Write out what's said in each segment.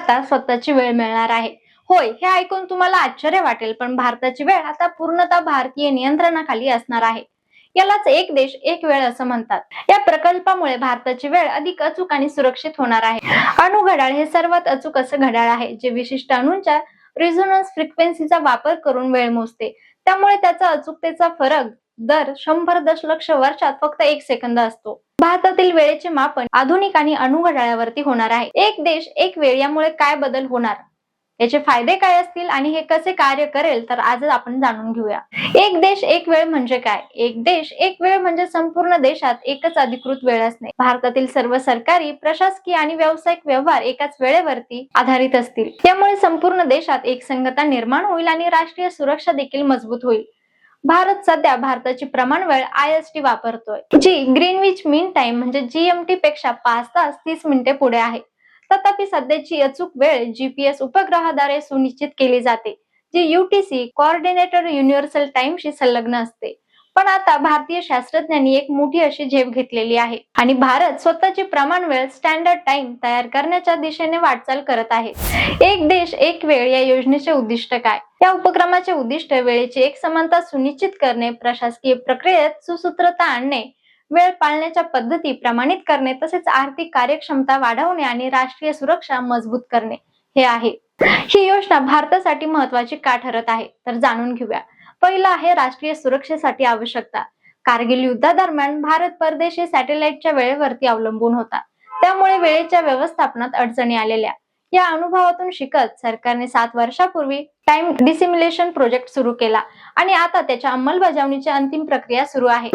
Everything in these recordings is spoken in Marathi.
आता स्वतःची वेळ मिळणार आहे. होय हे ऐकून तुम्हाला आश्चर्य वाटेल पण भारताची वेळ आता पूर्णतः भारतीय नियंत्रणाखाली असणार आहे. यालाच एक देश एक वेळ असं म्हणतात. या प्रकल्पामुळे भारताची वेळ अधिक अचूक आणि सुरक्षित होणार आहे. अणु घड्याळ हे सर्वात अचूक असं घड्याळ आहे जे विशिष्ट अणूंच्या रिझोनन्स फ्रिक्वेन्सीचा वापर करून वेळ मोजते. त्यामुळे त्याचा अचूकतेचा फरक दर शंभर दशलक्ष वर्षात फक्त एक सेकंद असतो. भारतातील वेळेचे मापन आधुनिक आणि अणु होणार आहे. एक देश एक वेळ यामुळे काय बदल होणार? याचे फायदे काय असतील आणि हे कसे कार्य करेल? तर आज आपण जाणून घेऊया. एक देश एक वेळ म्हणजे काय? एक देश एक वेळ म्हणजे संपूर्ण देशात एकच अधिकृत वेळ असणे. भारतातील सर्व सरकारी प्रशासकीय आणि व्यावसायिक व्यवहार एकाच वेळेवरती आधारित असतील. त्यामुळे संपूर्ण देशात एकसंगता निर्माण होईल आणि राष्ट्रीय सुरक्षा देखील मजबूत होईल. भारत सध्या भारताची प्रमाण वेळ आय एस टी वापरतोय जी ग्रीनविच मीन टाइम म्हणजे जीएमटी पेक्षा पाच तास तीस मिनिटे पुढे आहे. तथापि सध्याची अचूक वेळ जीपीएस उपग्रहाद्वारे सुनिश्चित केली जाते जी युटीसी कोऑर्डिनेटर युनिव्हर्सल टाइमशी संलग्न असते. पण आता भारतीय शास्त्रज्ञांनी एक मोठी अशी झेप घेतलेली आहे. आणि भारत स्वतःची प्रमाण वेळ स्टँडर्ड टाइम तयार करण्याच्या दिशेने वाटचाल करत आहे. एक देश एक वेळ या योजनेचे उद्दिष्ट काय? या उपक्रमाचे उद्दिष्ट वेळेची एक समानता सुनिश्चित करणे प्रशासकीय प्रक्रियेत सुसूत्रता आणणे वेळ पाळण्याच्या पद्धती प्रमाणित करणे तसेच आर्थिक कार्यक्षमता वाढवणे आणि राष्ट्रीय सुरक्षा मजबूत करणे हे आहे. ही योजना भारतासाठी महत्वाची का ठरत आहे? तर जाणून घेऊया. पहिलं आहे राष्ट्रीय सुरक्षेसाठी आवश्यकता. कारगिल युद्धादरम्यान भारत परदेशी सॅटेलाइटच्या वेळेवरती अवलंबून होता. त्यामुळे वेळेच्या व्यवस्थापनात अडचणी आलेल्या. या अनुभवातून शिकत सरकारने सात वर्षापूर्वी टाइम डिसिम्युलेशन प्रोजेक्ट सुरू केला आणि आता त्याच्या अंमलबजावणीची अंतिम प्रक्रिया सुरू आहे.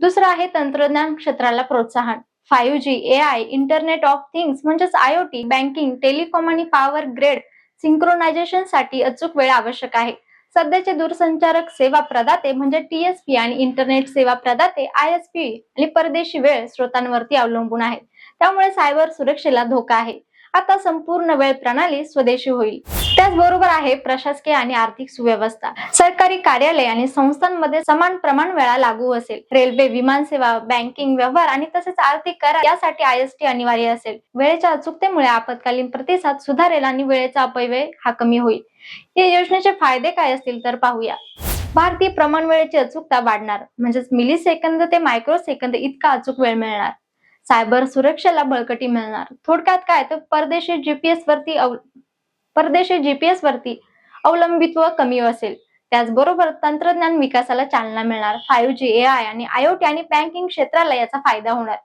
दुसरं आहे तंत्रज्ञान क्षेत्राला प्रोत्साहन. Five G A I internet of things म्हणजेच आयओटी बँकिंग टेलिकॉम आणि पॉवर ग्रेड सिंक्रोनायझेशनसाठी अचूक वेळ आवश्यक आहे. सध्याचे दूरसंचारक सेवा प्रदाते म्हणजे टीएसपी आणि इंटरनेट सेवा प्रदाते आय एस पी आणि परदेशी वेळ स्रोतांवरती अवलंबून आहेत. त्यामुळे सायबर सुरक्षेला धोका आहे. आता संपूर्ण वेळ प्रणाली स्वदेशी होईल. त्याचबरोबर आहे प्रशासकीय आणि आर्थिक सुव्यवस्था. सरकारी कार्यालय आणि संस्थांमध्ये समान प्रमाण वेळा लागू असेल. रेल्वे विमान सेवा बँकिंग व्यवहार आणि तसेच आर्थिक करार यासाठी आय एस टी अनिवार्य असेल. वेळेच्या अचूकतेमुळे आपत्कालीन प्रतिसाद सुधारेल आणि वेळेचा अपव्यय हा कमी होईल. या योजनेचे फायदे काय असतील तर पाहूया. भारतीय प्रमाण वेळेची अचूकता वाढणार. म्हणजेच मिली सेकंद ते मायक्रो सेकंद इतका अचूक वेळ मिळणार. सायबर सुरक्षेला बळकटी मिळणार. थोडक्यात काय तर परदेशी जीपीएस वरती परदेशी जीपीएस वरती अवलंबित्व कमी असेल. त्याचबरोबर तंत्रज्ञान विकासाला चालना मिळणार. फायव्ह जी ए आय आणि आयओटी आणि बँकिंग क्षेत्राला याचा फायदा होणार.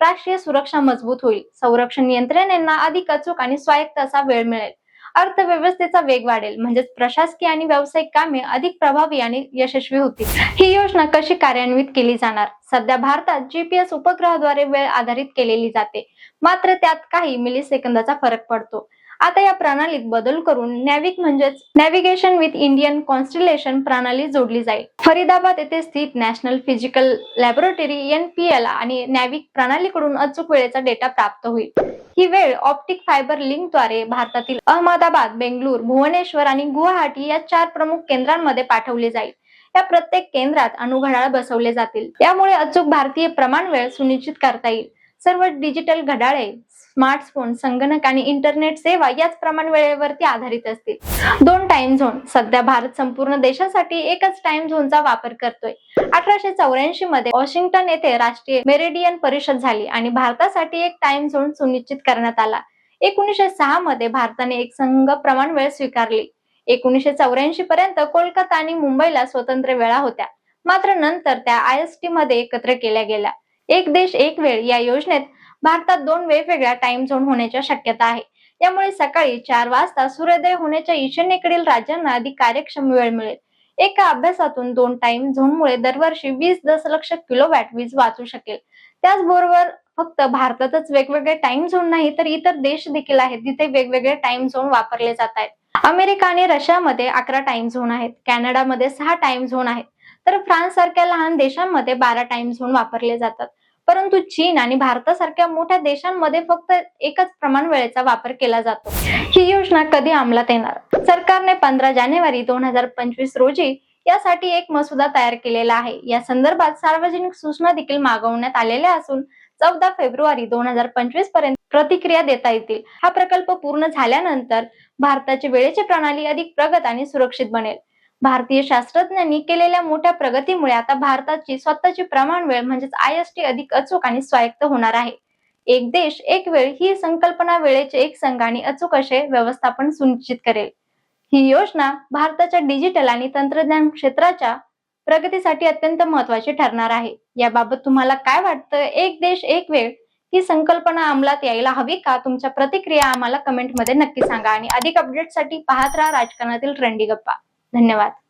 राष्ट्रीय सुरक्षा मजबूत होईल. संरक्षण यंत्रणेना अधिक अचूक आणि स्वायत्त असा वेळ मिळेल. अर्थव्यवस्थेचा वेग वाढेल. म्हणजेच प्रशासकीय आणि व्यावसायिक कामे अधिक प्रभावी आणि यशस्वी होतील. ही योजना कशी कार्यान्वित केली जाणार? सध्या भारतात जीपीएस उपग्रहाद्वारे वेळ आधारित केलेली जाते. मात्र त्यात काही मिली सेकंदाचा फरक पडतो. आता या प्रणालीत बदल करून नॅविक म्हणजेच नॅव्हिगेशन विथ इंडियन कॉन्स्टिलेशन प्रणाली जोडली जाईल. फरीदाबाद येथे स्थित नॅशनल फिजिकल लॅबोरेटरी एनपीएल आणि नॅविक प्रणालीकडून अचूक वेळेचा डेटा प्राप्त होईल. ही वेळ ऑप्टिक फायबर लिंकद्वारे भारतातील अहमदाबाद बेंगलुर भुवनेश्वर आणि गुवाहाटी या चार प्रमुख केंद्रांमध्ये पाठवली जाईल. या प्रत्येक केंद्रात अणुघड्याळ बसवले जातील. यामुळे अचूक भारतीय प्रमाण वेळ सुनिश्चित करता येईल. सर्व डिजिटल घड्याळे स्मार्टफोन संगणक आणि इंटरनेट सेवा याच प्रमाण वेळेवरती आधारित असतील. दोन टाइम झोन सध्या भारत संपूर्ण देशासाठी एकच टाइम झोनचा वापर करतोय. अठराशे चौऱ्याऐंशी मध्ये वॉशिंग्टन येथे राष्ट्रीय मेरेडियन परिषद झाली आणि भारतासाठी एक टाइम झोन सुनिश्चित करण्यात आला. एकोणीसशे सहा मध्ये भारताने एक संघ प्रमाण वेळ स्वीकारली. एकोणीसशे चौऱ्याऐंशी पर्यंत कोलकाता आणि मुंबईला स्वतंत्र वेळा होत्या. मात्र नंतर त्या आय एस टी मध्ये एकत्र केल्या गेल्या. एक देश एक वेळ या योजनेत भारतात दोन वेगवेगळ्या टाइम झोन होण्याच्या शक्यता आहे. त्यामुळे सकाळी चार वाजता सूर्योदय होण्याच्या ईशान्येकडील राज्यांना अधिक कार्यक्षम वेळ मिळेल. एका अभ्यासातून दोन टाइम झोनमुळे दरवर्षी वीस दशलक्ष किलोवॅट वीज वाचू शकेल. त्याचबरोबर फक्त भारतातच वेगवेगळे टाइम झोन नाही तर इतर देश देखील आहेत जिथे वेगवेगळे टाइम झोन वापरले जात आहेत. अमेरिका आणि रशियामध्ये अकरा टाइम झोन आहेत. कॅनडामध्ये सहा टाइम झोन आहेत. तर फ्रान्स सारख्या लहान देशांमध्ये बारा टाइम झोन वापरले जातात. परंतु चीन आणि भारतासारख्या मोठ्या देशांमध्ये फक्त एकच प्रमाण वेळेचा वापर केला जातो. ही योजना कधी अंमलात येणार? सरकारने पंधरा जानेवारी दोन हजार पंचवीस रोजी यासाठी एक मसुदा तयार केलेला आहे. या संदर्भात सार्वजनिक सूचना देखील मागवण्यात आलेल्या असून चौदा फेब्रुवारी दोन हजार पंचवीसपर्यंत प्रतिक्रिया देता येतील. हा प्रकल्प पूर्ण झाल्यानंतर भारताची वेळेची प्रणाली अधिक प्रगत आणि सुरक्षित बनेल. भारतीय शास्त्रज्ञांनी केलेल्या मोठ्या प्रगतीमुळे आता भारताची स्वतःची प्रमाण वेळ म्हणजेच आय एस टी अधिक अचूक आणि स्वायत्त होणार आहे. एक देश एक वेळ ही संकल्पना वेळेचे एक संघ आणि अचूक असे व्यवस्थापन सुनिश्चित करेल. ही योजना भारताच्या डिजिटल आणि तंत्रज्ञान क्षेत्राच्या प्रगतीसाठी अत्यंत महत्वाची ठरणार आहे. याबाबत तुम्हाला काय वाटतं? एक देश एक वेळ ही संकल्पना अंमलात यायला हवी का? तुमच्या प्रतिक्रिया आम्हाला कमेंटमध्ये नक्की सांगा आणि अधिक अपडेटसाठी पाहत राहा राजकारणातील ट्रेंडी गप्पा. धन्यवाद.